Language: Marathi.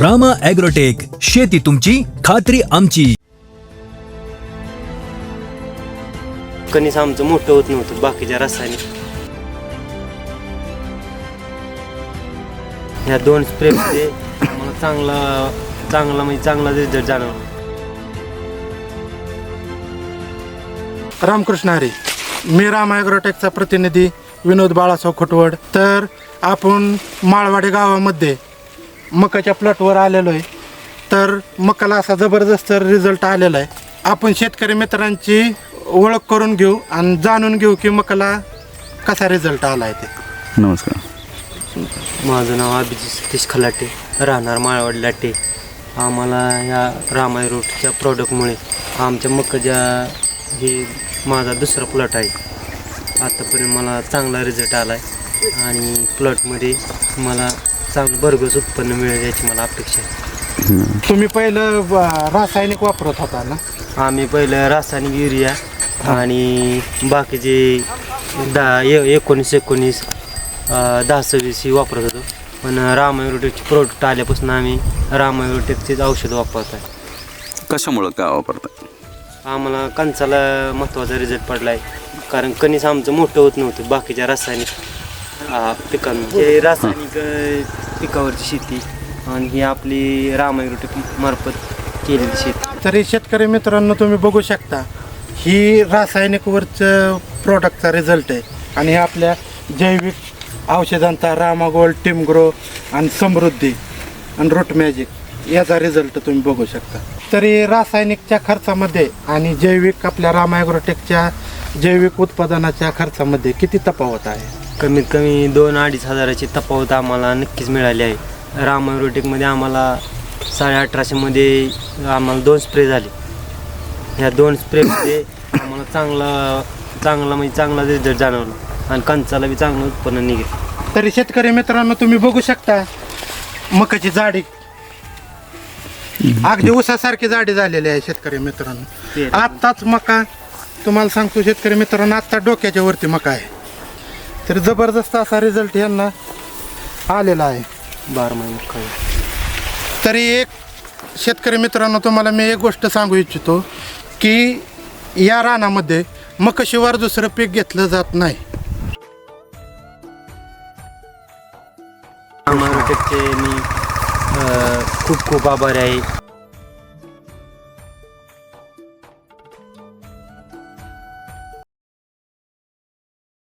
रामा ॲग्रोटेक शेती तुमची खात्री आमची. कणीस आमचं मोठं होत नव्हतं बाकीच्या रासायनिक ह्या दोन स्प्रेमध्ये आम्हाला चांगला चांगला म्हणजे चांगला रिझल्ट जाणवला. रामकृष्ण हरी मी राम ॲग्रोटेकचा प्रतिनिधी विनोद बाळासाव खोटवड. तर आपण माळवाडी गावामध्ये मकाच्या प्लॉटवर आलेलो आहे. तर मकाला असा जबरदस्त रिझल्ट आलेला आहे. आपण शेतकरी मित्रांची ओळख करून घेऊ आणि जाणून घेऊ की मकाला कसा रिझल्ट आला आहे ते. नमस्कार. माझं नाव अभिजित सतीश खलाटे राहणार माळवाड लाटे. आम्हाला ह्या रामाय रोडच्या प्रॉडक्टमुळे आमच्या मकाच्या हे माझा दुसरा प्लॉट आहे. आतापर्यंत मला चांगला रिझल्ट आला आहे आणि प्लॉटमध्ये मला चांगलं भरघोस उत्पन्न मिळेल याची मला अपेक्षा आहे. तुम्ही पहिलं ब- रासायनिक वापरत होता ना? आम्ही पहिलं रासायनिक युरिया आणि बाकीचे दहा ए एकोणीस एकोणीस अं, दहा सव्वीस ही वापरत होतो. पण रामायुरोटेकचे प्रोडक्ट आल्यापासून आम्ही रामायुरोटेकचेच औषध वापरत आहे कशामुळं काय वापरता आम्हाला कणसाला महत्त्वाचा रिझल्ट पडला आहे कारण कणीस आमचं मोठं होत नव्हतं बाकीच्या रासायनिक अं, पिकांना. हे रासायनिक अं, पिकावरची शेती आणि ही आपली रामायुरोटेक मार्फत केलेली शेती. तरी शेतकरी मित्रांनो तुम्ही बघू शकता ही रासायनिकवरचं प्रॉडक्टचा रिझल्ट आहे. आणि हे आपल्या जैविक औषधांचा रामागोल्ड टिमग्रो आणि समृद्धी आणि रूट मॅजिक याचा रिझल्ट तुम्ही बघू शकता. तरी रासायनिकच्या खर्चामध्ये आणि जैविक आपल्या रामायग्रोटेकच्या जैविक उत्पादनाच्या खर्चामध्ये किती तफावत आहे? कमीत कमी दोन अडीच हजाराची तफावत आम्हाला नक्कीच मिळाली आहे. रामायरोटेकमध्ये आम्हाला साडे अठराशेमध्ये आम्हाला दोन स्प्रे झाले. ह्या दोन स्प्रेमध्ये आम्हाला चांगला चांगला म्हणजे चांगला रिझल्ट जाणवला आणि कंचाला बी चांगलं उत्पन्न निघेल. तरी शेतकरी मित्रांनो तुम्ही बघू शकता मकाची जाडी अगदी उसासारखी जाडी झालेली आहे शेतकरी मित्रांनो. आत्ताच मका तुम्हाला सांगतो शेतकरी मित्रांनो आत्ता डोक्याच्या वरती मका आहे. तर जबरदस्त असा रिझल्ट यांना आलेला आहे. बारा महिने तरी एक शेतकरी मित्रांनो तुम्हाला मी एक गोष्ट सांगू इच्छितो की या रानामध्ये मकशिवार दुसरं पीक घेतलं जात नाही. मी खूप खूप आभारी आहे.